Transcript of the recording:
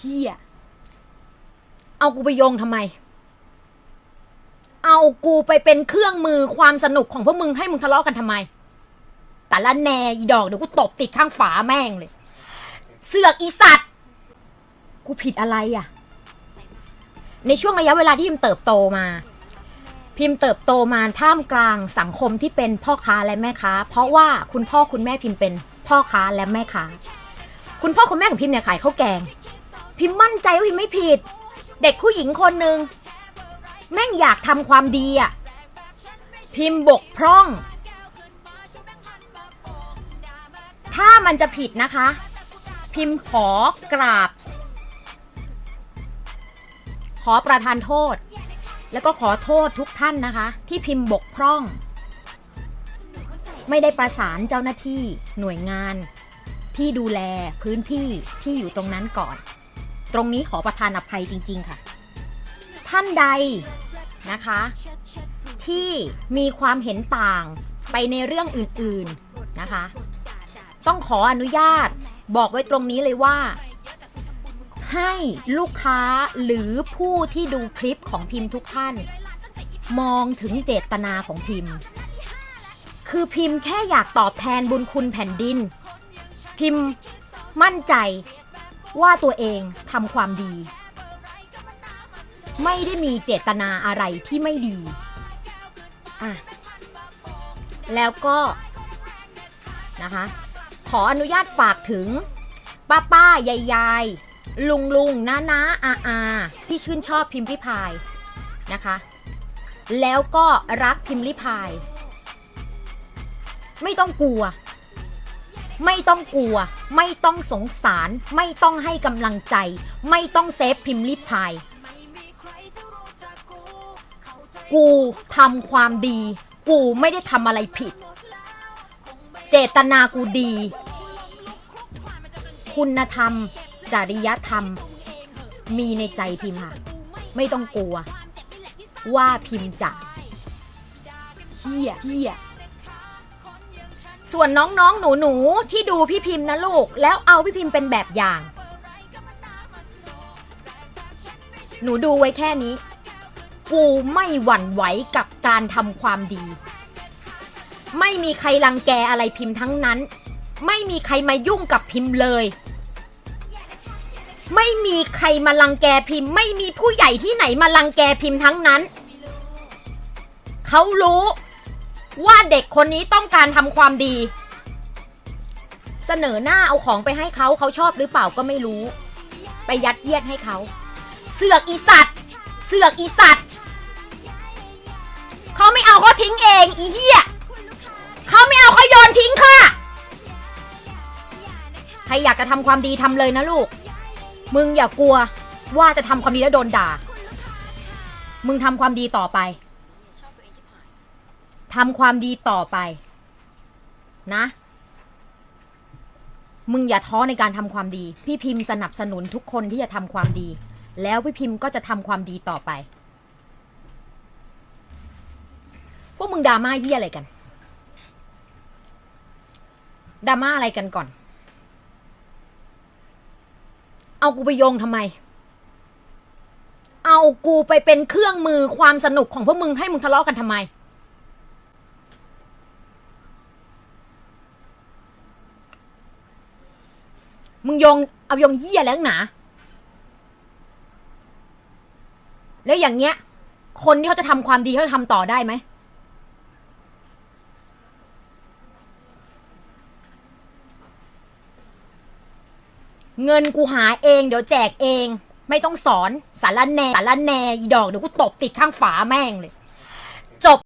เฮียเอากูไปโยงทำไม เอากูไปเป็นเครื่องมือความสนุกของพวกมึงให้มึงทะเลาะกันทำไม แต่ละแนอีดอกเดี๋ยวกูตบติดข้างฝาแม่งเลย เสือกอีสัตว์ กูผิดอะไรอะ ในช่วงระยะเวลาที่พิมเติบโตมา พิมเติบโตมาท่ามกลางสังคมที่เป็นพ่อค้าและแม่ค้า เพราะว่าคุณพ่อคุณแม่พิมเป็นพ่อค้าและแม่ค้า คุณพ่อคุณแม่ของพิมเนี่ยขายข้าวแกง พิมมั่นใจว่าพิมไม่ผิด เด็กผู้หญิงคนหนึ่งแม่งอยากทำความดีอะพิมบกพร่อง ถ้ามันจะผิดนะคะ พิมขอกราบ ขอประทานโทษ แล้วก็ขอโทษทุกท่านนะคะ ที่พิมพ์บกพร่อง ไม่ได้ประสานเจ้าหน้าที่หน่วยงานที่ดูแลพื้นที่ที่อยู่ตรงนั้นก่อน ตรงนี้ขอประทานอภัยจริง ๆ ค่ะ ท่านใดนะคะ ที่มีความเห็นต่างไปในเรื่องอื่นๆนะคะ ต้องขออนุญาตบอกไว้ตรงนี้เลยว่า ให้ลูกค้าหรือผู้ที่ดูคลิปของพิมพ์ทุกท่าน มองถึงเจตนาของพิมพ์ คือพิมพ์แค่อยากตอบแทนบุญคุณแผ่นดิน พิมพ์มั่นใจ ว่าตัวเองทำความดี ไม่ได้มีเจตนาอะไรที่ไม่ดีอะแล้วก็นะคะขออนุญาตฝากถึง ป้าป้ายายยายลุงลุงน้าน้าอาอาที่ชื่นชอบพิมพ์ริพายนะคะ แล้วก็รักพิมพ์ริพาย ไม่ต้องกลัว ไม่ต้องกลัว ไม่ต้องสงสาร ไม่ต้องให้กำลังใจ ไม่ต้องเซฟพิมพ์ริพายกูทำความดี กูไม่ได้ทำอะไรผิด เจตนากูดี คุณธรรม จริยธรรม มีในใจพิมพ์ค่ะ ไม่ต้องกลัว ว่าพิมพ์จะเฮียเฮีย ส่วนน้องๆ หนูๆ ที่ดูพี่พิมพ์นะลูก แล้วเอาพี่พิมพ์เป็นแบบอย่าง หนูดูไว้แค่นี้ กูไม่หวั่นไหวกับการทำความดี ไม่มีใครรังแกอะไรพิมพ์ทั้งนั้น ไม่มีใครมายุ่งกับพิมพ์เลย ไม่มีใครมาลังแกพิมพ์ ไม่มีผู้ใหญ่ที่ไหนมาลังแกพิมพ์ทั้งนั้น เขารู้ ว่าเด็กคนนี้ต้องการทำความดี เสนอหน้าเอาของไปให้เขาเขาชอบหรือเปล่าก็ไม่รู้ ไปยัดเยียดให้เขา เสือกอีสัตว์ เสือกอีสัตว์เขาไม่เอาเขาทิ้งเองอีเหี้ยเขาไม่เอาเขาโยนทิ้งค่ะ ใครอยากจะทำความดีทำเลยนะลูก มึงอย่ากลัวว่าจะทำความดีแล้วโดนด่า มึงทำความดีต่อไป ทำความดีต่อไป นะ มึงอย่าท้อในการทำความดี พี่พิมพ์สนับสนุนทุกคนที่จะทำความดี แล้วพี่พิมพ์ก็จะทำความดีต่อไป พวกมึงดราม่าเยี่ยอะไรกันดราม่าอะไรกันก่อน เอากูไปโยงทำไม เอากูไปเป็นเครื่องมือความสนุกของพวกมึงให้มึงทะเลาะกันทำไม มึงโยงเอาโยงเยี่ยแล้วหนา แล้วอย่างเงี้ย คนที่เขาจะทำความดีเขาจะทำต่อได้ไหม เงินกูหาเองเดี๋ยวแจกเอง ไม่ต้องสอนสารแนสารแนอีดอกเดี๋ยวกูตบติดข้างฝาแม่งเลย